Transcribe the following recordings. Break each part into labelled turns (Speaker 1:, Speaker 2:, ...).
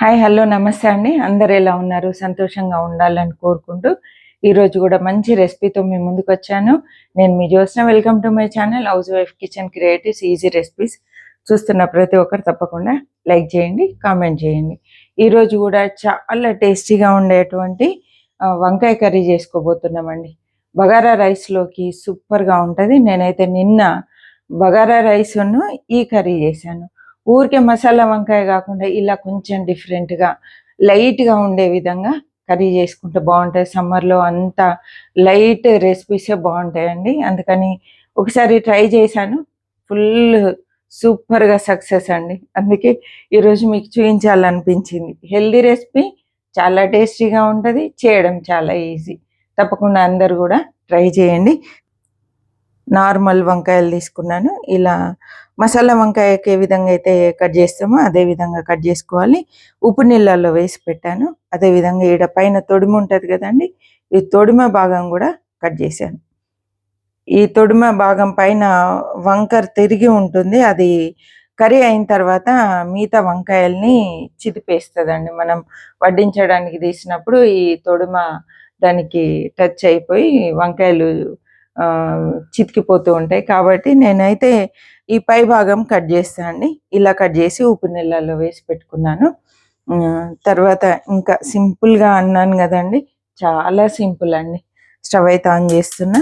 Speaker 1: Hi hello నమస్తే అండి. అందరు ఎలా ఉన్నారు? సంతోషంగా ఉండాలని కోరుకుంటూ ఈరోజు కూడా మంచి రెసిపీతో మీ ముందుకు వచ్చాను. నేను మీ Jyotsna. Welcome to my channel housewife kitchen creatives easy recipes చూస్తున్న ప్రతి ఒక్కరు తప్పకుండా లైక్ చేయండి కామెంట్ చేయండి. ఈరోజు కూడా చాలా టేస్టీగా ఉండేటువంటి వంకాయ కర్రీ చేసుకోబోతున్నామండి. బగారా రైస్లోకి సూపర్గా ఉంటుంది. నేనైతే నిన్న బగారా రైస్ను ఈ కర్రీ చేశాను. ఊరికే మసాలా వంకాయ కాకుండా ఇలా కొంచెం డిఫరెంట్గా లైట్గా ఉండే విధంగా కర్రీ చేసుకుంటే బాగుంటుంది. సమ్మర్లో అంతా లైట్ రెసిపీసే బాగుంటాయండి. అందుకని ఒకసారి ట్రై చేశాను. ఫుల్ సూపర్గా సక్సెస్ అండి. అందుకే ఈరోజు మీకు చూపించాలనిపించింది. హెల్దీ రెసిపీ చాలా టేస్టీగా ఉంటుంది. చేయడం చాలా ఈజీ తప్పకుండా అందరు కూడా ట్రై చేయండి. నార్మల్ వంకాయలు తీసుకున్నాను. ఇలా మసాలా వంకాయకి ఏ విధంగా అయితే కట్ చేస్తామో అదే విధంగా కట్ చేసుకోవాలి. ఉప్పు నీళ్ళల్లో వేసి పెట్టాను. అదే విధంగా ఈడ పైన తొడిమ ఉంటుంది కదండి ఈ తొడిమ భాగం కూడా కట్ చేశాను. ఈ తొడిమ భాగం పైన వంకర తిరిగి ఉంటుంది. అది కర్రీ అయిన తర్వాత మిగతా వంకాయల్ని చితిపేస్తుందండి మనం వడ్డించడానికి తీసినప్పుడు ఈ తొడిమ దానికి టచ్ అయిపోయి వంకాయలు చితికిపోతూ ఉంటాయి. కాబట్టి నేనైతే ఈ పై భాగం కట్ చేస్తాను అండి. ఇలా కట్ చేసి ఉప్పు నీళ్ళలో వేసి పెట్టుకున్నాను. తర్వాత ఇంకా సింపుల్గా అన్నాను కదండి. చాలా సింపుల్ అండి. స్టవ్ అయితే ఆన్ చేస్తున్నా.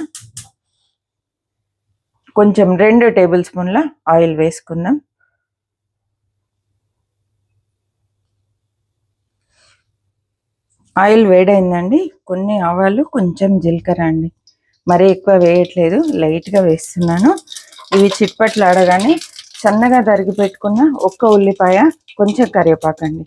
Speaker 1: కొంచెం రెండు టేబుల్ స్పూన్ల ఆయిల్ వేసుకుందాం ఆయిల్ వేడైందండి. కొన్ని ఆవాలు కొంచెం జీలకర్ర అండి. మరీ ఎక్కువ వేయట్లేదు లైట్గా వేస్తున్నాను. ఇవి చిట్పట్లు ఆడగానే సన్నగా తరిగి పెట్టుకున్న ఒక్క ఉల్లిపాయ కొంచెం కరివేపాకండి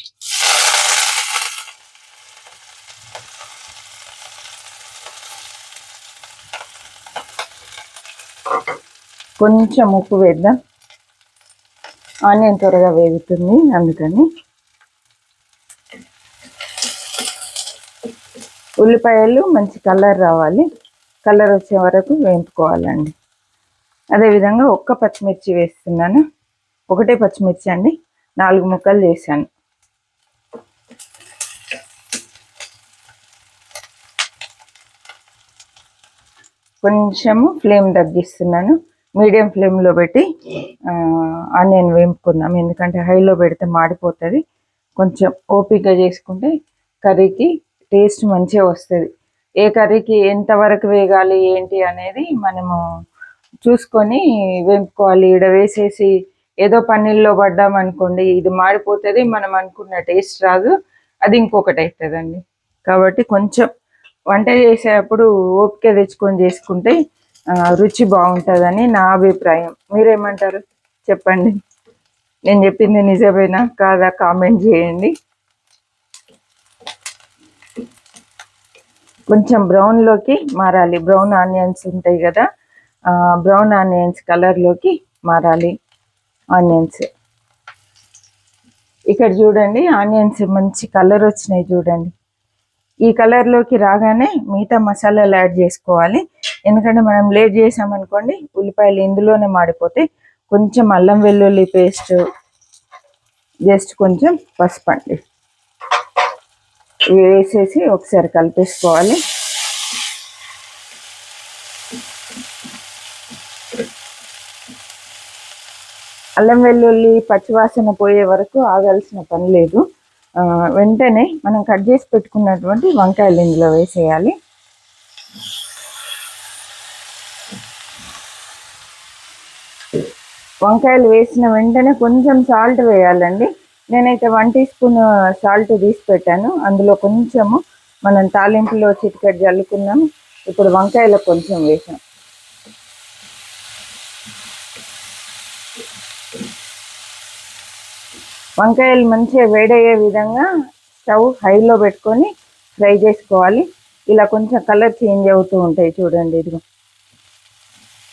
Speaker 1: కొంచెం ఉప్పు వేద్దాం. ఆనియన్ త్వరగా వేగుతుంది అందుకని. ఉల్లిపాయలు మంచి కలర్ రావాలి. కలర్ వచ్చే వరకు వేయించుకోవాలండి. అదేవిధంగా ఒక్క పచ్చిమిర్చి వేస్తున్నాను. ఒకటే పచ్చిమిర్చి అండి. నాలుగు ముక్కలు చేశాను. కొంచెము ఫ్లేమ్ తగ్గిస్తున్నాను. మీడియం ఫ్లేమ్లో పెట్టి ఆనియన్ వేపుకుందాం ఎందుకంటే హైలో పెడితే మాడిపోతుంది. కొంచెం ఓపికగా చేసుకుంటే కర్రీకి టేస్ట్ మంచిగా వస్తుంది. ఏ కర్రీకి ఎంతవరకు వేగాలి ఏంటి అనేది మనము చూసుకొని వేపుకోవాలి. ఈడ వేసేసి ఏదో పన్నీళ్ళలో పడ్డాం అనుకోండి ఇది మాడిపోతుంది మనం అనుకున్న టేస్ట్ రాదు అది ఇంకొకటి అవుతుందండి కాబట్టి కొంచెం వంట చేసేటప్పుడు ఓపిక తెచ్చుకొని చేసుకుంటే రుచి బాగుంటుందని నా అభిప్రాయం. మీరేమంటారు? చెప్పండి. నేను చెప్పింది నిజమేనా? కాదా? కామెంట్ చేయండి. కొంచెం బ్రౌన్లోకి మారాలి. బ్రౌన్ ఆనియన్స్ ఉంటాయి కదా బ్రౌన్ ఆనియన్స్ కలర్లోకి మారాలి ఆనియన్స్ ఇక్కడ చూడండి ఆనియన్స్ మంచి కలర్ వచ్చినాయి చూడండి. ఈ కలర్లోకి రాగానే మిగతా మసాలాలు యాడ్ చేసుకోవాలి. ఎందుకంటే మనం లేట్ చేసామనుకోండి ఉల్లిపాయలు ఇందులోనే మాడిపోతే కొంచెం అల్లం వెల్లుల్లి పేస్ట్ జస్ట్ కొంచెం పసుపు అండి. వేసేసి ఒకసారి కలిపేసుకోవాలి. అల్లం వెల్లుల్లి పచ్చివాసన పోయే వరకు ఆగాల్సిన పని లేదు. వెంటనే మనం కట్ చేసి పెట్టుకున్నటువంటి వంకాయలు ఇందులో వేసేయాలి. వంకాయలు వేసిన వెంటనే కొంచెం సాల్ట్ వేయాలండి. నేనైతే వన్ టీ స్పూన్ సాల్ట్ తీసి పెట్టాను. అందులో కొంచెము మనం తాలింపులో చిటికెట్ జల్లుకున్నాము. ఇప్పుడు వంకాయలో కొంచెం వేసాం. వంకాయలు మంచిగా వేడయ్యే విధంగా స్టవ్ హైలో పెట్టుకొని ఫ్రై చేసుకోవాలి. ఇలా కొంచెం కలర్ చేంజ్ అవుతూ ఉంటాయి చూడండి ఇదిగో.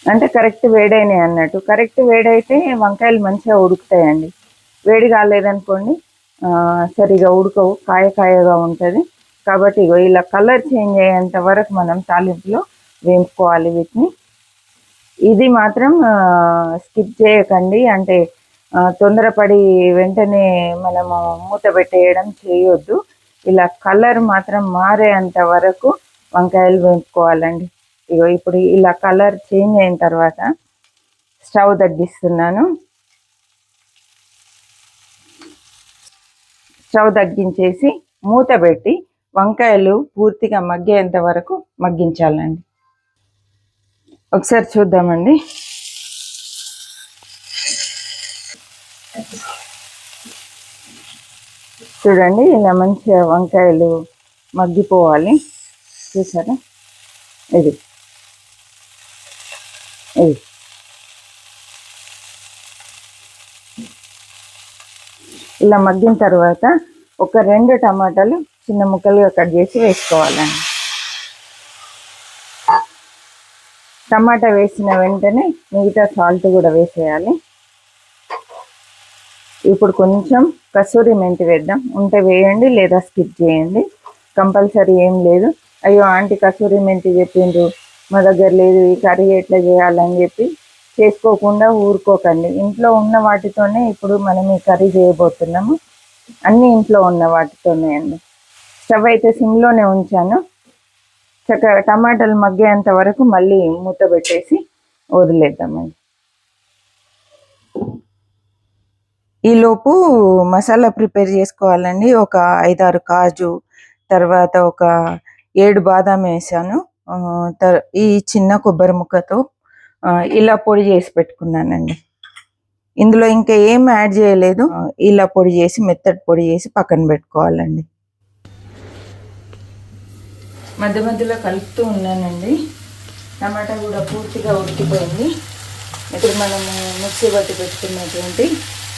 Speaker 1: అంటే కరెక్ట్ వేడైనాయి అన్నట్టు. కరెక్ట్ వేడైతే వంకాయలు మంచిగా ఉడుకుతాయండి. వేడి కాలేదనుకోండి సరిగా ఉడకవు కాయ కాయగా ఉంటుంది. కాబట్టి ఇగో ఇలా కలర్ చేంజ్ అయ్యేంత వరకు మనం తాలింపులో వేయించుకోవాలి వీటిని. ఇది మాత్రం స్కిప్ చేయకండి. అంటే తొందరపడి వెంటనే మనము మూత పెట్టేయడం చేయొద్దు. ఇలా కలర్ మాత్రం మారేంత వరకు వంకాయలు వేయించుకోవాలండి. ఇగో ఇప్పుడు ఇలా కలర్ చేంజ్ అయిన తర్వాత స్టవ్ తగ్గిస్తున్నాను. స్టవ్ తగ్గించేసి మూత పెట్టి వంకాయలు పూర్తిగా మగ్గేంత వరకు మగ్గించాలండి. ఒకసారి చూద్దామండి. చూడండి ఇలా మంచిగా వంకాయలు మగ్గిపోవాలి. చూసారా? ఇది. ఇది. ఇలా మగ్గిన తర్వాత ఒక రెండు టమాటాలు చిన్న ముక్కలుగా కట్ చేసి వేసుకోవాలండి. టమాటా వేసిన వెంటనే మిగతా సాల్ట్ కూడా వేసేయాలి. ఇప్పుడు కొంచెం కసూరి మెంతి వేద్దాం. ఉంటే వేయండి లేదా స్కిప్ చేయండి. కంపల్సరీ ఏం లేదు. అయ్యో ఆంటీ కసూరి మెంతి చెప్పిండ్రు. మా దగ్గర లేదు ఈ కర్రీ ఎట్లా చేయాలని చెప్పి చేసుకోకుండా ఊరుకోకండి. ఇంట్లో ఉన్న వాటితోనే ఇప్పుడు మనం ఈ కర్రీ చేయబోతున్నాము. అన్ని ఇంట్లో ఉన్న వాటితోనే అండి. స్టవ్ అయితే సిమ్లోనే ఉంచాను. చక్కగా టమాటాలు మగ్గేంత వరకు మళ్ళీ మూత పెట్టేసి వదిలేద్దామండి. ఈలోపు మసాలా ప్రిపేర్ చేసుకోవాలండి. ఒక ఐదారు కాజు తర్వాత ఒక ఏడు బాదాం వేసాను. ఈ చిన్న కొబ్బరి ముక్కతో ఇలా పొడి చేసి పెట్టుకున్నానండి. ఇందులో ఇంకా ఏం యాడ్ చేయలేదు. ఇలా పొడి చేసి మెత్తటి పొడి చేసి పక్కన పెట్టుకోవాలండి. మధ్య మధ్యలో కలుపుతూ ఉన్నానండి. టమాటా కూడా పూర్తిగా ఉడికిపోయింది. ఇప్పుడు మనము మిక్సీ బట్టి పెట్టుకున్నటువంటి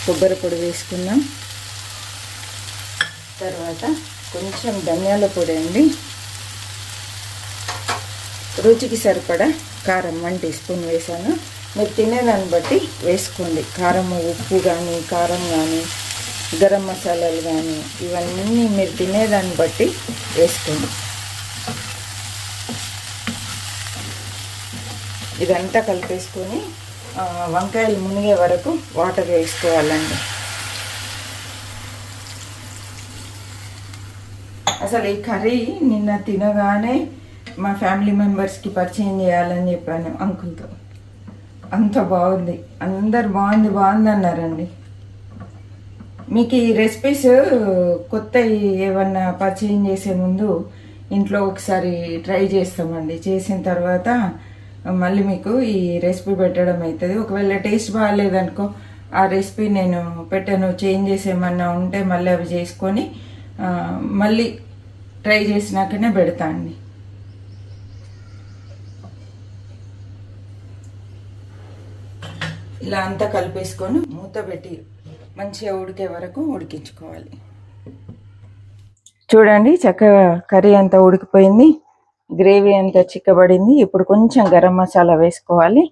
Speaker 1: కొబ్బరి పొడి వేసుకుందాం. తర్వాత కొంచెం ధనియాల పొడి అండి. రుచికి సరిపడా కారం వన్ టీ స్పూన్ వేసాను మీరు తినేదాన్ని బట్టి వేసుకోండి. కారం ఉప్పు కానీ కారం కానీ గరం మసాలాలు కానీ ఇవన్నీ మీరు తినేదాన్ని బట్టి వేసుకోండి. ఇదంతా కలిపేసుకొని వంకాయలు మునిగే వరకు వాటర్ వేసుకోవాలండి. అసలు ఈ కర్రీ నిన్న తినగానే మా ఫ్యామిలీ మెంబర్స్కి పరిచయం చేయాలని చెప్పాను అంకుల్తో. అంత బాగుంది. అందరు బాగుంది బాగుంది అన్నారండి మీకు ఈ రెసిపీస్ కొత్త ఏమన్నా పరిచయం చేసే ముందు ఇంట్లో ఒకసారి ట్రై చేస్తామండి. చేసిన తర్వాత మళ్ళీ మీకు ఈ రెసిపీ పెట్టడం అవుతుంది ఒకవేళ టేస్ట్ బాగాలేదనుకో ఆ రెసిపీ నేను పెట్టాను. చేంజ్ ఏమన్నా ఉంటే మళ్ళీ అవి చేసుకొని మళ్ళీ ట్రై చేసినాకనే పెడతా అండి. ఇలా అంతా కలిపేసుకొని మూత పెట్టి మంచిగా ఉడికే వరకు ఉడికించుకోవాలి. చూడండి చక్కగా కర్రీ అంతా ఉడికిపోయింది. గ్రేవీ అంతా చిక్కబడింది. ఇప్పుడు కొంచెం గరం మసాలా వేసుకోవాలి.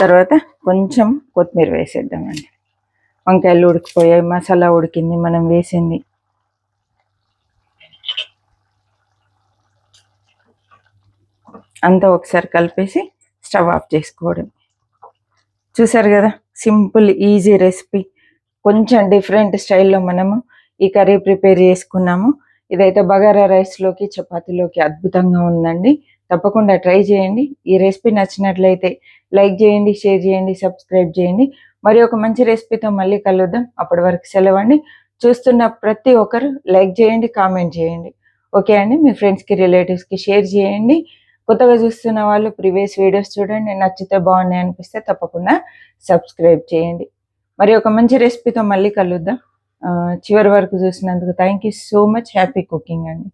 Speaker 1: తర్వాత కొంచెం కొత్తిమీర వేసేద్దామండి. వంకాయలు ఉడికిపోయాయి మసాలా ఉడికింది మనం వేసింది. అంతా ఒకసారి కలిపేసి స్టవ్ ఆఫ్ చేసుకోవడం. చూసారు కదా? Simple easy recipe. కొంచెం డిఫరెంట్ స్టైల్లో మనము ఈ కర్రీ ప్రిపేర్ చేసుకున్నాము. ఇదైతే బగారా రైస్లోకి చపాతీలోకి అద్భుతంగా ఉందండి. తప్పకుండా ట్రై చేయండి. ఈ రెసిపీ నచ్చినట్లయితే లైక్ చేయండి షేర్ చేయండి సబ్స్క్రైబ్ చేయండి. మరి ఒక మంచి రెసిపీతో మళ్ళీ కలుద్దాం. అప్పటి వరకు సెలవండి. చూస్తున్న ప్రతి ఒక్కరు లైక్ చేయండి కామెంట్ చేయండి. ఓకే అండి. మీ ఫ్రెండ్స్కి రిలేటివ్స్కి షేర్ చేయండి. కొత్తగా చూస్తున్న వాళ్ళు ప్రీవియస్ వీడియోస్ చూడండి నచ్చితే బాగున్నాయి అనిపిస్తే తప్పకుండా సబ్స్క్రైబ్ చేయండి. మరి ఒక మంచి రెసిపీతో మళ్ళీ కలుద్దాం. చివరి వరకు చూసినందుకు thank you so much. Happy cooking అండి.